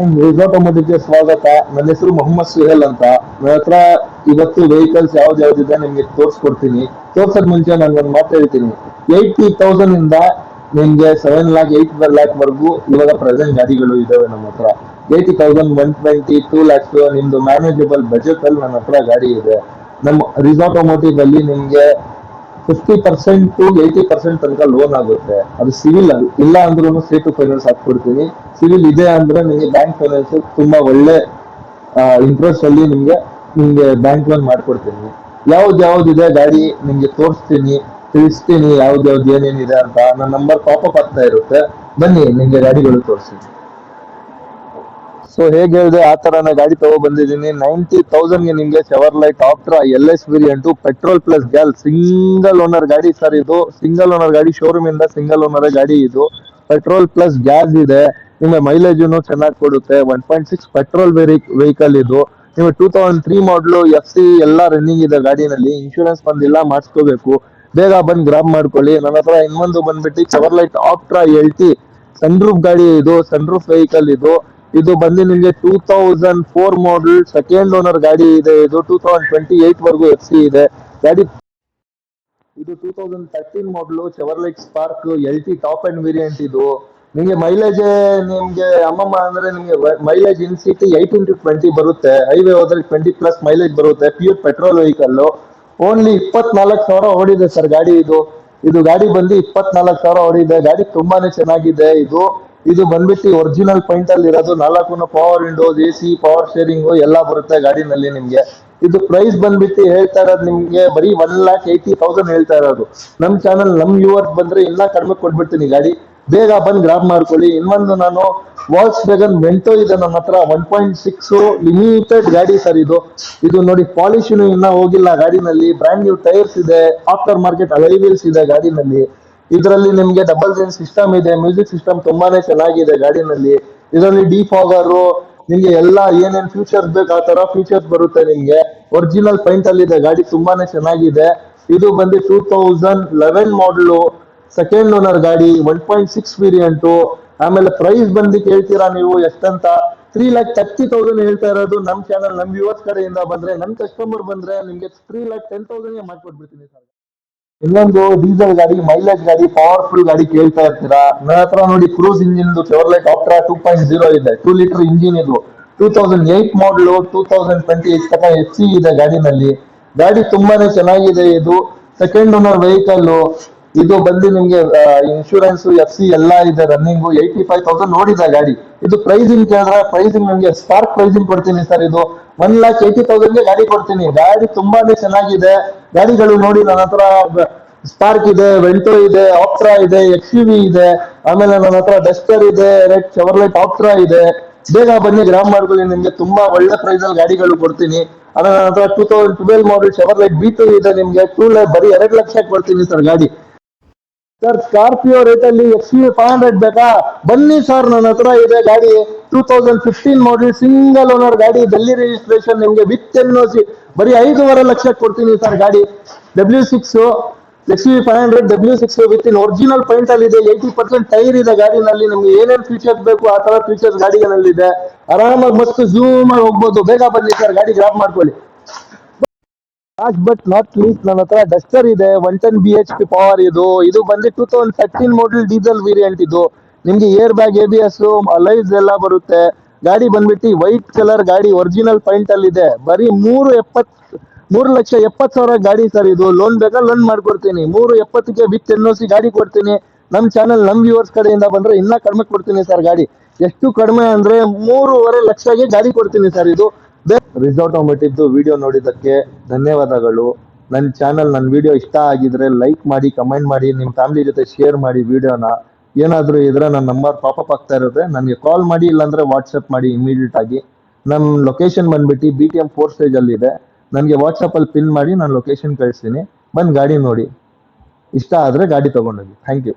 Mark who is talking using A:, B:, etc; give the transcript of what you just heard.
A: Resort ಮಧ್ಯಕ್ಕೆ ಸ್ವಾಗತ. ನನ್ನ ಹೆಸರು ಮೊಹಮ್ಮದ್ ಸುಹೇಲ್ ಅಂತ. ನನ್ನ ಹತ್ರ ಇವತ್ತು ವೆಹಿಕಲ್ಸ್ ಯಾವ್ದು ಯಾವ್ದಿದೆ ನಿಮ್ಗೆ ತೋರಿಸ್ಕೊಡ್ತೀನಿ. ತೋರ್ಸೋದ್ ಮುಂಚೆ ನಾನು ಒಂದು ಮಾತು ಹೇಳ್ತೀನಿ. ಏಯ್ಟಿ ತೌಸಂಡ್ ಇಂದ ನಿಮ್ಗೆ ಸೆವೆನ್ ಲ್ಯಾಕ್ ಏಯ್ಟ್ ಲ್ಯಾಕ್ ವರೆಗೂ ಇವಾಗ ಪ್ರೆಸೆಂಟ್ ಗಾಡಿಗಳು ಇದಾವೆ ನಮ್ಮ ಹತ್ರ. Eighty thousand one twenty two lakhs ನಿಮ್ದು ಮ್ಯಾನೇಜಬಲ್ ಬಜೆಟ್ ಅಲ್ಲಿ ನನ್ನ ಹತ್ರ ಗಾಡಿ ಇದೆ. ನಮ್ಮ ರಿಸಾರ್ಟ್ ಅಮೋಟಿವ್ ಅಲ್ಲಿ ನಿಮ್ಗೆ fifty percent to eighty percent ತನಕ ಲೋನ್ ಆಗುತ್ತೆ. ಅದು ಸಿವಿಲ್ ಇಲ್ಲ ಅಂದ್ರೂ ಸೇಫ್ ಫೈನಾನ್ಸ್ ಹಾಕ್ಬಿಡ್ತೀನಿ. ಸಿವಿಲ್ ಇದೆ ಅಂದ್ರೆ ನಿಮಗೆ ಬ್ಯಾಂಕ್ ಫೈನಾನ್ಸ್ ತುಂಬಾ ಒಳ್ಳೆ ಇಂಟ್ರೆಸ್ಟ್ ಅಲ್ಲಿ ನಿಮ್ಗೆ ನಿಮ್ಗೆ ಬ್ಯಾಂಕ್ ಲೋನ್ ಮಾಡ್ಕೊಡ್ತೀನಿ. ಯಾವ್ದು ಇದೆ ಗಾಡಿ ನಿಮ್ಗೆ ತೋರಿಸ್ತೀನಿ, ತಿಳಿಸ್ತೀನಿ ಯಾವ್ದು ಯಾವ್ದು ಏನೇನಿದೆ ಅಂತ. ನನ್ನ ನಂಬರ್ ಅಪ್ ಆಗ್ತಾ ಇರುತ್ತೆ. ಬನ್ನಿ, ನಿಮ್ಗೆ ಗಾಡಿಗಳು ತೋರಿಸ್ತೀನಿ. ಸೊ ಹೇಗೆ ಹೇಳಿದೆ, ಆ ಥರನೇ ಗಾಡಿ ತಗೋ ಬಂದಿದ್ದೀನಿ. ನೈಂಟಿ ತೌಸಂಡ್ಗೆ ನಿಮ್ಗೆ Chevrolet Optra L S variant petrol plus Gyal single owner ಗಾಡಿ ಸರ್ ಇದು. ಸಿಂಗಲ್ ಓನರ್ ಗಾಡಿ ಶೋರೂಮ್ ಇಂದ ಸಿಂಗಲ್ ಓನರ್ ಗಾಡಿ ಇದು. ಪೆಟ್ರೋಲ್ ಪ್ಲಸ್ ಗ್ಯಾಸ್ ಇದೆ. ನಿಮಗೆ ಮೈಲೇಜ್ ಚೆನ್ನಾಗಿ ಕೊಡುತ್ತೆ. One point six petrol vehicle ಇದು. ನಿಮಗೆ two thousand three model F C ಎಲ್ಲ ರನ್ನಿಂಗ್ ಇದೆ ಗಾಡಿನಲ್ಲಿ. ಇನ್ಶೂರೆನ್ಸ್ ಬಂದಿಲ್ಲ, ಮಾಡಿಸ್ಕೋಬೇಕು. ಬೇಗ ಬಂದು ಗ್ರಾಬ್ ಮಾಡ್ಕೊಳ್ಳಿ. ನನ್ನ ಹತ್ರ ಇನ್ನೊಂದು ಬಂದ್ಬಿಟ್ಟು Chevrolet Optra L T sunroof ಗಾಡಿ ಇದು. ಸನ್ರೂಫ್ ವೆಹಿಕಲ್ ಇದು. ಇದು ಬಂದು ನಿಮಗೆ two thousand four model second owner ಗಾಡಿ ಇದೆ. ಇದು ಟೂ ತೌಸಂಡ್ ಟ್ವೆಂಟಿ ಏಟ್ ವರೆಗೂ ಎಫ್ ಸಿ ಇದೆ. ಗಾಡಿ ಇದು two thousand thirteen model Chevrolet Spark L T top end variant ಇದು. ನಿಮಗೆ ಮೈಲೇಜ್ ನಿಮಗೆ ಅಮ್ಮಮ್ಮ ಅಂದ್ರೆ ನಿಮಗೆ mileage in city eighteen to twenty ಬರುತ್ತೆ. ಹೈವೇ ಹೋದ್ರೆ ಟ್ವೆಂಟಿ ಪ್ಲಸ್ ಮೈಲೇಜ್ ಬರುತ್ತೆ. ಪ್ಯೂರ್ ಪೆಟ್ರೋಲ್ ವೆಹಿಕಲ್ ಓನ್ಲಿ ಇಪ್ಪತ್ನಾಲ್ಕು ಸಾವಿರ ಓಡಿದೆ ಸರ್ ಗಾಡಿ ಇದು. ಇದು ಗಾಡಿ ಬಂದು ಇಪ್ಪತ್ನಾಲ್ಕು ಸಾವಿರ ಓಡಿದೆ. ಗಾಡಿ ತುಂಬಾನೇ ಚೆನ್ನಾಗಿದೆ. ಇದು ಇದು ಬಂದ್ಬಿಟ್ಟು ಒರಿಜಿನಲ್ ಪಾಯಿಂಟ್ ಅಲ್ಲಿ ಇರೋದು ನಾಲ್ಕು power windows A C power steering ಎಲ್ಲ ಬರುತ್ತೆ ಗಾಡಿನಲ್ಲಿ ನಿಮ್ಗೆ. ಇದು ಪ್ರೈಸ್ ಬಂದ್ಬಿಟ್ಟು ಹೇಳ್ತಾ ಇರೋದು ನಿಮ್ಗೆ ಬರೀ ಒನ್ ಲ್ಯಾಕ್ ಏಯ್ಟಿ ತೌಸಂಡ್ ಹೇಳ್ತಾ ಇರೋದು. ನಮ್ ಚಾನಲ್ ನಮ್ ವ್ಯೂವರ್ಸ್ ಬಂದ್ರೆ ಇನ್ನ ಕಡಿಮೆ ಕೊಟ್ಬಿಡ್ತೀನಿ ಗಾಡಿ. ಬೇಗ ಬಂದು ಗ್ರಾಪ್ ಮಾಡ್ಕೊಳ್ಳಿ. ಇನ್ನೊಂದು ನಾನು ವಾಲ್ಸ್ ಬೇಗನ್ ಮೆಂಟೋ ಇದೆ ನನ್ನ ಹತ್ರ ಒನ್ ಪಾಯಿಂಟ್ ಸಿಕ್ಸ್ ಲಿಮಿಟೆಡ್ ಗಾಡಿ ಸರ್ ಇದು. ಇದು ನೋಡಿ ಪಾಲಿಶ್ ಇನ್ನ ಹೋಗಿಲ್ಲ ಗಾಡಿನಲ್ಲಿ. ಬ್ರ್ಯಾಂಡ್ ನ್ಯೂ ಟೈರ್ಸ್ ಇದೆ ಆಫ್ಟರ್ ಮಾರ್ಕೆಟ್ ಅಲೈವಿಲ್ಸ್ ಇದೆ ಗಾಡಿನಲ್ಲಿ. ಇದರಲ್ಲಿ ನಿಮ್ಗೆ ಡಬಲ್ ಜೆನ್ ಸಿಸ್ಟಮ್ ಇದೆ ಮ್ಯೂಸಿಕ್ ಸಿಸ್ಟಮ್ ತುಂಬಾನೇ ಚೆನ್ನಾಗಿದೆ ಗಾಡಿನಲ್ಲಿ. ಇದರಲ್ಲಿ ಡಿ ಫಾಗರು ನಿಮ್ಗೆ ಎಲ್ಲಾ ಏನೇನ್ ಫ್ಯೂಚರ್ಸ್ ಬೇಕು ಆ ತರ ಫ್ಯೂಚರ್ಸ್ ಬರುತ್ತೆ ನಿಮ್ಗೆ. ಒರಿಜಿನಲ್ ಪೈಂಟ್ ಅಲ್ಲಿ ಇದೆ, ಗಾಡಿ ತುಂಬಾನೇ ಚೆನ್ನಾಗಿದೆ. ಇದು ಬಂದು ಟೂ ತೌಸಂಡ್ ಲೆವೆನ್ ಮಾಡಲು ಸೆಕೆಂಡ್ ಓನರ್ ಗಾಡಿ ಒನ್ ಪಾಯಿಂಟ್ ಸಿಕ್ಸ್ ವೇರಿಯಂಟು ಆಮೇಲೆ ಪ್ರೈಸ್ ಬಂದು ಕೇಳ್ತೀರಾ ನೀವು ಎಷ್ಟಂತ? ತ್ರೀ ಲ್ಯಾಕ್ ತರ್ಟಿ ತೌಸಂಡ್ ಹೇಳ್ತಾ ಇರೋದು ನಮ್ ಚಾನಲ್ ನಮ್ ವ್ಯೂವರ್ಸ್ ಕಡೆಯಿಂದ ಬಂದ್ರೆ, ನಮ್ ಕಸ್ಟಮರ್ ಬಂದ್ರೆ ನಿಮ್ಗೆ ತ್ರೀ ಲ್ಯಾಕ್ ಟೆನ್ ತೌಸಂಡ್ ಮಾಡ್ಕೊಟ್ಬಿಡ್ತೀನಿ ಸರ್ ಇನ್ನೊಂದು ಡೀಸೆಲ್ ಗಾಡಿ ಮೈಲೇಜ್ ಗಾಡಿ ಪವರ್ಫುಲ್ ಗಾಡಿ ಕೇಳ್ತಾ ಇರ್ತೀರಾ? ನನ್ನ ಹತ್ರ ನೋಡಿ Cruze engine Chevrolet Optra two point zero ಇದೆ. ಟೂ ಲೀಟರ್ ಇಂಜಿನ್ ಇದು. Two thousand eight model two thousand twenty eight ತನಕ ಎಚ್ ಸಿ ಇದೆ ಗಾಡಿನಲ್ಲಿ. ಗಾಡಿ ತುಂಬಾನೇ ಚೆನ್ನಾಗಿದೆ ಇದು. ಸೆಕೆಂಡ್ ಓನರ್ ವೆಹಿಕಲ್ ಇದು ಬಂದು ನಿಮ್ಗೆ ಇನ್ಶೂರೆನ್ಸ್ ಎಫ್ ಸಿ ಎಲ್ಲ ಇದೆ ರನ್ನಿಂಗ್ ಏಯ್ಟಿ ಫೈವ್ ತೌಸಂಡ್ ನೋಡಿದೆ ಗಾಡಿ. ಇದು ಪ್ರೈಸಿಂಗ್ ಕೇಳಿದ್ರೆ ಪ್ರೈಸಿಂಗ್ ನಿಮ್ಗೆ ಸ್ಪಾರ್ಕ್ ಪ್ರೈಸಿಂಗ್ ಕೊಡ್ತೀನಿ ಸರ್ ಇದು. ಒನ್ ಲ್ಯಾಕ್ ಏಯ್ಟಿ ತೌಸಂಡ್ಗೆ ಗಾಡಿ ಕೊಡ್ತೀನಿ. ಗಾಡಿ ತುಂಬಾನೇ ಚೆನ್ನಾಗಿದೆ. ಗಾಡಿಗಳು ನೋಡಿ ನನ್ನ ಹತ್ರ ಸ್ಪಾರ್ಕ್ ಇದೆ ವೆಂಟೋ ಇದೆ ಆಪ್ಟ್ರಾ ಇದೆ ಎಕ್ಸ್ ಯು ವಿ ಇದೆ. ಆಮೇಲೆ ನನ್ನ ಹತ್ರ ಡಸ್ಟರ್ ಇದೆ ರೆಡ್ ಲೈಟ್ ಆಪ್ಟ್ರಾ ಇದೆ. ಬೇಗ ಬನ್ನಿ, ಗ್ರಾಮ್ ಮಾಡ್ಕೊಳ್ಳಿ ನಿಮ್ಗೆ ತುಂಬಾ ಒಳ್ಳೆ ಪ್ರೈಸ್ ಅಲ್ಲಿ ಗಾಡಿಗಳು ಕೊಡ್ತೀನಿ. ಅದರ ನನ್ನ ಹತ್ರ ಟೂ ತೌಸಂಡ್ ಟ್ವೆಲ್ ಮಾಡಲ್ ಲೈಟ್ ಬಿ ಟು ಇದೆ ನಿಮ್ಗೆ. ಟೂ ಲೈಟ್ ಬರೀ ಎರಡು ಲಕ್ಷ ಕೊಡ್ತೀನಿ ಸರ್ ಗಾಡಿ. ಸರ್ ಸ್ಕಾರ್ಪಿಯೋ ರೇಟ್ ಅಲ್ಲಿ ಎಕ್ಸ್ ಯು ಫೈವ್ ಹಂಡ್ರೆಡ್ ಬೇಕಾ? ಬನ್ನಿ ಸರ್ ನನ್ನ ಹತ್ರ ಇದೆ ಗಾಡಿ. Two thousand fifteen model single owner ಗಾಡಿ. ಡೆಲ್ಲಿ ರಿಜಿಸ್ಟ್ರೇಷನ್ ನಿಮ್ಗೆ ವಿತ್ ಎನ್ ಓ ಸಿ ಬರೀ ಐದೂವರೆ ಲಕ್ಷ ಕೊಡ್ತೀನಿ ಸರ್ ಗಾಡಿ. W six X U five hundred W six with in original point ಅಲ್ಲಿ ಇದೆ. ಏಯ್ಟಿ ಪರ್ಸೆಂಟ್ ಟೈರ್ ಇದೆ ಗಾಡಿನಲ್ಲಿ. ನಿಮ್ಗೆ ಏನೇನ್ ಫೀಚರ್ಸ್ ಬೇಕು, ಆ ತರ ಫೀಚರ್ಸ್ ಗಾಡಿಗಳಲ್ಲಿದೆ ಆರಾಮಾಗಿ ಮಸ್ತ್ ಜೂಮ್ ಆಗಿ ಹೋಗ್ಬೋದು. ಬೇಗ ಬನ್ನಿ ಸರ್ ಗಾಡಿ ಗ್ರಾಪ್ ಮಾಡ್ಕೊಳ್ಳಿ. ಲಾಸ್ಟ್ ಬಟ್ ನಾಟ್ ಲೀಸ್ಟ್ ನನ್ನ ಹತ್ರ ಡಸ್ಟರ್ ಇದೆ one ten B H P power ಇದು. ಇದು ಬಂದು two thousand thirteen model diesel variant ಇದು. ನಿಮ್ಗೆ air bag A B S lives ಎಲ್ಲ ಬರುತ್ತೆ. ಗಾಡಿ ಬಂದ್ಬಿಟ್ಟು ವೈಟ್ ಕಲರ್ ಗಾಡಿ ಒರಿಜಿನಲ್ ಪಾಯಿಂಟ್ ಅಲ್ಲಿ ಇದೆ. ಬರೀ ಮೂರು ಎಪ್ಪತ್ ಮೂರು ಲಕ್ಷ ಎಪ್ಪತ್ ಸಾವಿರ ಗಾಡಿ ಸರ್ ಇದು. ಲೋನ್ ಬೇಕಾ ಲೋನ್ ಮಾಡ್ಕೊಡ್ತೀನಿ. ಮೂರು ಎಪ್ಪತ್ತಕ್ಕೆ ವಿತ್ ಎನ್ ಸಿ ಗಾಡಿ ಕೊಡ್ತೀನಿ. ನಮ್ ಚಾನಲ್ ನಮ್ ವ್ಯೂವರ್ಸ್ ಕಡೆಯಿಂದ ಬಂದ್ರೆ ಇನ್ನ ಕಡಿಮೆ ಕೊಡ್ತೀನಿ ಸರ್ ಗಾಡಿ. ಎಷ್ಟು ಕಡಿಮೆ ಅಂದ್ರೆ ಮೂರುವರೆ ಲಕ್ಷಗೆ ಗಾಡಿ ಕೊಡ್ತೀನಿ ಸರ್ ಇದು. ರಿಸಾರ್ಟ್ ಹೋಗ್ಬಿಟ್ಟಿದ್ದು ವಿಡಿಯೋ ನೋಡಿದ್ದಕ್ಕೆ ಧನ್ಯವಾದಗಳು. ನನ್ನ ಚಾನಲ್ ನನ್ನ ವಿಡಿಯೋ ಇಷ್ಟ ಆಗಿದ್ರೆ ಲೈಕ್ ಮಾಡಿ ಕಮೆಂಟ್ ಮಾಡಿ ನಿಮ್ಮ ಫ್ಯಾಮಿಲಿ ಜೊತೆ ಶೇರ್ ಮಾಡಿ ವಿಡಿಯೋನ ಏನಾದರೂ ಇದ್ರೆ ನನ್ನ ನಂಬರ್ ಪಾಪಪ್ ಆಗ್ತಾ ಇರುತ್ತೆ. ನನಗೆ ಕಾಲ್ ಮಾಡಿ, ಇಲ್ಲಾಂದ್ರೆ ವಾಟ್ಸಪ್ ಮಾಡಿ ಇಮಿಡಿಯೇಟ್ ಆಗಿ. ನಮ್ಮ ಲೊಕೇಶನ್ ಬಂದ್ಬಿಟ್ಟು ಬಿ ಟಿ ಎಂ ಫೋರ್ ಇದೆ. ನನಗೆ ವಾಟ್ಸಪ್ಪಲ್ಲಿ ಪಿನ್ ಮಾಡಿ, ನಾನು ಲೊಕೇಶನ್ ಕಳಿಸ್ತೀನಿ. ಬಂದು ಗಾಡಿ ನೋಡಿ. ಇಷ್ಟ ಆದರೆ ಗಾಡಿ ತೊಗೊಂಡೋಗಿ. Thank you